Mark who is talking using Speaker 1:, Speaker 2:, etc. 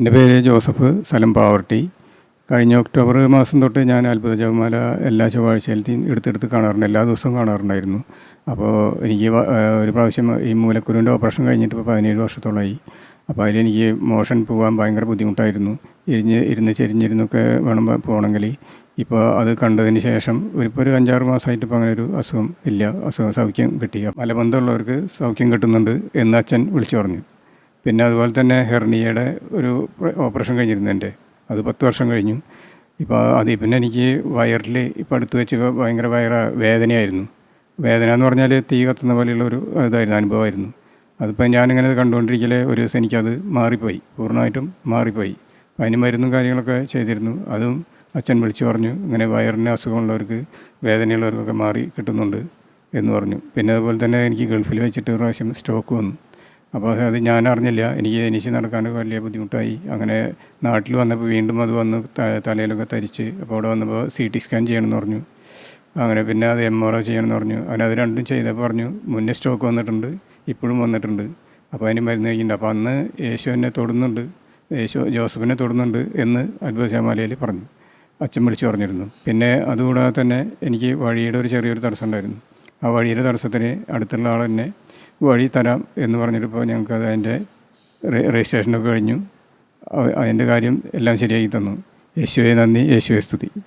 Speaker 1: എന്റെ പേര് ജോസഫ് സ്ഥലം പാവർട്ടി. കഴിഞ്ഞ ഒക്ടോബർ മാസം തൊട്ട് ഞാൻ അത്ഭുത ജപമാല എല്ലാ ചൊവ്വാഴ്ചയിലും എടുത്തെടുത്ത് കാണാറുണ്ട്. എല്ലാ ദിവസവും കാണാറുണ്ടായിരുന്നു. അപ്പോൾ എനിക്ക് ഒരു പ്രാവശ്യം ഈ മൂലക്കുരുവിന്റെ ഓപ്പറേഷൻ കഴിഞ്ഞിട്ട് ഇപ്പോൾ പതിനേഴ് വർഷത്തോളമായി. അപ്പോൾ അതിലെനിക്ക് മോഷൻ പോകാൻ ഭയങ്കര ബുദ്ധിമുട്ടായിരുന്നു. ഇരിഞ്ഞ് ഇരുന്ന് ചെരിഞ്ഞിരുന്നൊക്കെ വേണം പോകണമെങ്കിൽ. ഇപ്പോൾ അത് കണ്ടതിന് ശേഷം ഇപ്പോൾ ഒരു അഞ്ചാറ് മാസമായിട്ട് ഇപ്പോൾ അങ്ങനെ ഒരു അസുഖം ഇല്ല. അസുഖം സൗഖ്യം കിട്ടി. മലബന്ധമുള്ളവർക്ക് സൗഖ്യം കിട്ടുന്നുണ്ട് എന്ന് അച്ഛൻ വിളിച്ചു പറഞ്ഞു. പിന്നെ അതുപോലെ തന്നെ ഹെർണിയയുടെ ഒരു ഓപ്പറേഷൻ കഴിഞ്ഞിരുന്നു അത് പത്ത് വർഷം കഴിഞ്ഞു. ഇപ്പോൾ അതിൽ പിന്നെ എനിക്ക് വയറിൽ ഇപ്പോൾ അടുത്ത് വെച്ച് ഭയങ്കര വയറ വേദനയായിരുന്നു. വേദന എന്ന് പറഞ്ഞാൽ തീ കത്തുന്ന പോലെയുള്ള ഒരു ഇതായിരുന്നു അനുഭവമായിരുന്നു. അതിപ്പോൾ ഞാനിങ്ങനെ കണ്ടുകൊണ്ടിരിക്കലെ ഒരു ദിവസം എനിക്കത് മാറിപ്പോയി പൂർണമായിട്ടും മാറിപ്പോയി. അതിന് മരുന്നും കാര്യങ്ങളൊക്കെ ചെയ്തിരുന്നു. അതും അച്ഛൻ വിളിച്ചു പറഞ്ഞു ഇങ്ങനെ വയറിന് അസുഖമുള്ളവർക്ക് വേദനയുള്ളവർക്കൊക്കെ മാറി കിട്ടുന്നുണ്ട് എന്ന് പറഞ്ഞു. പിന്നെ അതുപോലെ തന്നെ എനിക്ക് ഗൾഫിൽ വെച്ചിട്ട് പ്രാവശ്യം സ്റ്റോക്ക് വന്നു. അപ്പോൾ അത് ഞാൻ അറിഞ്ഞില്ല എനിക്ക് എനിച്ച് നടക്കാൻ വലിയ ബുദ്ധിമുട്ടായി. അങ്ങനെ നാട്ടിൽ വന്നപ്പോൾ വീണ്ടും അത് വന്ന് തലയിലൊക്കെ തരിച്ച് അപ്പോൾ അവിടെ വന്നപ്പോൾ സി ടി സ്കാൻ ചെയ്യണമെന്ന് പറഞ്ഞു. അങ്ങനെ പിന്നെ അത് എം ആർ ഒ ചെയ്യണമെന്ന് പറഞ്ഞു. അങ്ങനെ അത് രണ്ടും ചെയ്തപ്പോൾ പറഞ്ഞു മുന്നേ സ്റ്റോക്ക് വന്നിട്ടുണ്ട് ഇപ്പോഴും വന്നിട്ടുണ്ട്. അപ്പോൾ അതിന് മരുന്ന് കഴിക്കുന്നുണ്ട് അപ്പോൾ അന്ന് യേശു എന്നെ തൊടുന്നുണ്ട് യേശു ജോസഫിനെ തൊടുന്നുണ്ട് എന്ന് അത്ഭുതശാമാലയിൽ പറഞ്ഞു. അച്ഛൻ വിളിച്ചു പറഞ്ഞിരുന്നു. പിന്നെ അതുകൂടാതെ തന്നെ എനിക്ക് വഴിയുടെ ഒരു ചെറിയൊരു തടസ്സം ഉണ്ടായിരുന്നു. ആ വഴിയുടെ തടസ്സത്തിന് അടുത്തുള്ള ആൾ തന്നെ വഴി തരാം എന്ന് പറഞ്ഞിട്ടിപ്പോൾ ഞങ്ങൾക്ക് അത് അതിന്റെ രജിസ്ട്രേഷനൊക്കെ കഴിഞ്ഞു. അതിന്റെ കാര്യം എല്ലാം ശരിയാക്കി തന്നു. യേശുവേ നന്ദി. യേശുവേ സ്തുതി.